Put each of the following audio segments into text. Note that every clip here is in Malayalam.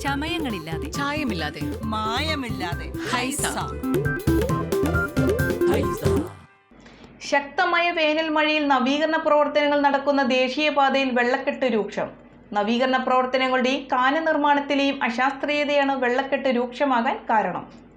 ചമയങ്ങളില്ലാതെ. ചായമില്ലാതെ. മായമില്ലാതെ. ഹൈസ. ശക്തമായ വേനൽ മഴയിൽ നവീകരണ പ്രവർത്തനങ്ങൾ നടക്കുന്ന ദേശീയപാതയിൽ വെള്ളക്കെട്ട് രൂക്ഷം. നവീകരണ പ്രവർത്തനങ്ങളുടെയും കാന നിർമ്മാണത്തിലെയും അശാസ്ത്രീയതയാണ് വെള്ളക്കെട്ട് രൂക്ഷമാകാൻ കാരണം.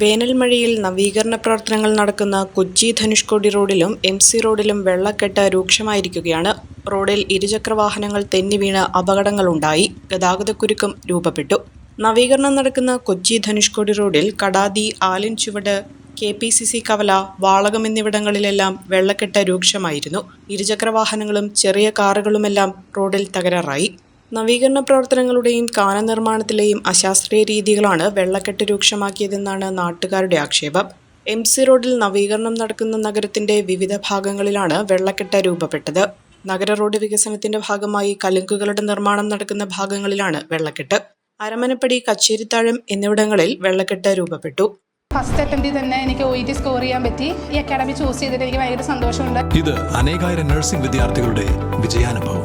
വേനൽ മഴയിൽ നവീകരണ പ്രവർത്തനങ്ങൾ നടക്കുന്ന കൊച്ചി ധനുഷ്കോടി റോഡിലും എം സി റോഡിലും വെള്ളക്കെട്ട് രൂക്ഷമായിരിക്കുകയാണ്. റോഡിൽ ഇരുചക്രവാഹനങ്ങൾ തെന്നി വീണ് അപകടങ്ങളുണ്ടായി. ഗതാഗതക്കുരുക്കം രൂപപ്പെട്ടു. നവീകരണം നടക്കുന്ന കൊച്ചി ധനുഷ്കോടി റോഡിൽ കടാതി ആലിൻ ചുവട് കെ പി സി സി കവല വാളകം എന്നിവിടങ്ങളിലെല്ലാം വെള്ളക്കെട്ട് രൂക്ഷമായിരുന്നു. ഇരുചക്രവാഹനങ്ങളും ചെറിയ കാറുകളുമെല്ലാം റോഡിൽ തകരാറായി. നവീകരണ പ്രവർത്തനങ്ങളുടെയും കാന നിർമ്മാണത്തിലെയും അശാസ്ത്രീയ രീതികളാണ് വെള്ളക്കെട്ട് രൂക്ഷമാക്കിയതെന്നാണ് നാട്ടുകാരുടെ ആക്ഷേപം. എം സി റോഡിൽ നവീകരണം നടക്കുന്ന നഗരത്തിന്റെ വിവിധ ഭാഗങ്ങളിലാണ് വെള്ളക്കെട്ട് രൂപപ്പെട്ടത്. നഗര റോഡ് വികസനത്തിന്റെ ഭാഗമായി കലുങ്കുകളുടെ നിർമ്മാണം നടക്കുന്ന ഭാഗങ്ങളിലാണ് വെള്ളക്കെട്ട്. അരമനപ്പടി കച്ചേരിത്താഴം എന്നിവിടങ്ങളിൽ വെള്ളക്കെട്ട് രൂപപ്പെട്ടു. ഫസ്റ്റ് അറ്റംപ്റ്റിൽ തന്നെ എനിക്ക് ഒ ടി സ്കോർ ചെയ്യാൻ പറ്റി. ഈ അക്കാഡമി ചൂസ് ചെയ്തിട്ട് എനിക്ക് ഭയങ്കര സന്തോഷമുണ്ട്. ഇത് അനേകായിരം നഴ്സിംഗ് വിദ്യാർത്ഥികളുടെ വിജയാനുഭവം.